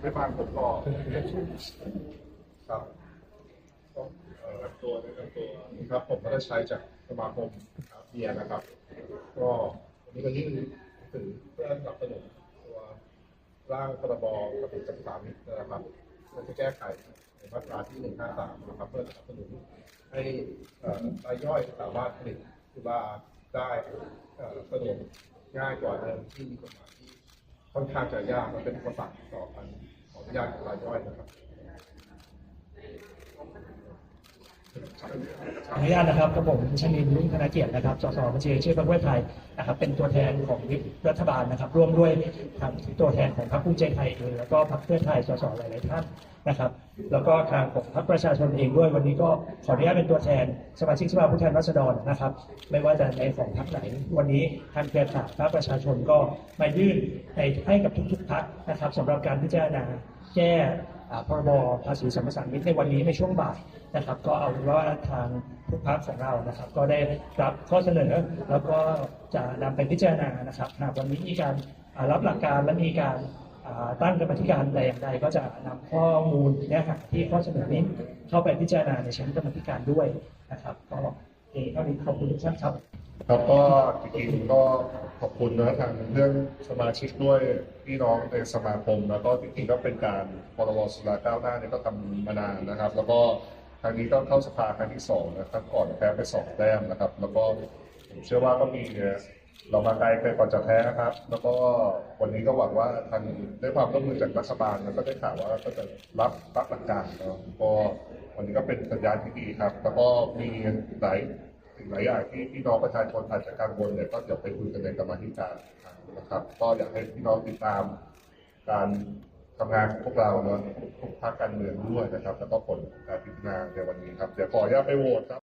ไม่ฟังผมก็ครับก็เอ่อตัวนะนำตัวครับผมก็ได้ใช้จากสมาคมเบียร์นะครับ ก็วันนี้ก็ยื่นหนังสือเพื่อสนับสนุนตัวร่างพรบกระตุ้นจัดสรรนะครับเพื่อจะแก้ไขในมาตราที่หนึ่งห้าสามนะครับเพื่อสนับสนุนให้รายย่อยสามารถผลิตสุรา ได้สะดวกง่ายกว่าเดิมที่มีกฎหมายที่ค่อนข้างจะยากมันเป็นอุปสรรคต่อการขออนุญาตรายย่อยนะครับ ขออนุญาตนะครับกับผมชนินรุ่งธนเกียรตินะครับสสบัญชีชื่อพรรคเพื่อไทยนะครับเป็นตัวแทนของวิปรัฐบาลนะครับ ร่วมด้วยทางตัวแทนของพรรคภูมิใจไทยเองแล้วก็พรรคเพื่อไทยสสหลายๆท่านนะครับ แล้วก็ทางของพรรคประชาชนเองด้วยวันนี้ก็ขออนุญาตเป็นตัวแทนสมาชิกสภาผู้แทนราษฎรนะครับ ไม่ว่าจะในของพรรคไหน วันนี้ทางเครือข่ายพรรคประชาชนก็มายื่นให้กับทุกๆพรรคนะครับสำหรับการพิจารณาแก้ พรบภาษีสรรพสามิตในวันนี้ในช่วงบ่ายนะครับ ก็เอาเป็นว่าทางทุกพักของเรานะครับ ก็ได้รับข้อเสนอ แล้วก็จะนำไปพิจารณานะครับหากวันนี้มีการรับหลักการและมีการตั้งกรรมธิการใดอย่างใดก็จะนำข้อมูลเนื้อหาที่ข้อเสนอนี้เข้าไปพิจารณาในชั้นกรรมธิการด้วยนะครับก็เอเท่านี้ขอบคุณทุกท่านครับ ครับก็จริงๆก็ขอบคุณนะทางเรื่องสมาชิกด้วยพี่น้องในสมาคม แล้วก็จริงๆก็เป็นการพรบสุราก้าวหน้าเนี่ยก็ทำมานานนะครับ แล้วก็ครั้งนี้ก็เข้าสภาครั้งที่สองนะครับก่อนแพ้ไปสองแต้มนะครับ แล้วก็ผมเชื่อว่าก็มีเนี่ยเรามาไกลไปก่อนจะแพ้นะครับ แล้วก็วันนี้ก็หวังว่าทางได้ความร่วมมือจากรัฐบาลแล้วก็ได้ข่าวว่าก็จะรับรับหลักการเนาะก็วันนี้ก็เป็นสัญญาณที่ดีครับ แล้วก็มีหลาย สิ่งหลายอย่างที่พี่น้องประชาชนอาจจะกังวลเนี่ยก็เดี๋ยวไปคุยกันในกรรมาธิการนะครับ ก็อยากให้พี่น้องติดตามการทำงานของพวกเราเนาะทุกภาคการเมืองด้วยนะครับ แล้วก็ผลการพิจารณาในวันนี้ครับ เดี๋ยวขออนุญาตไปโหวตครับ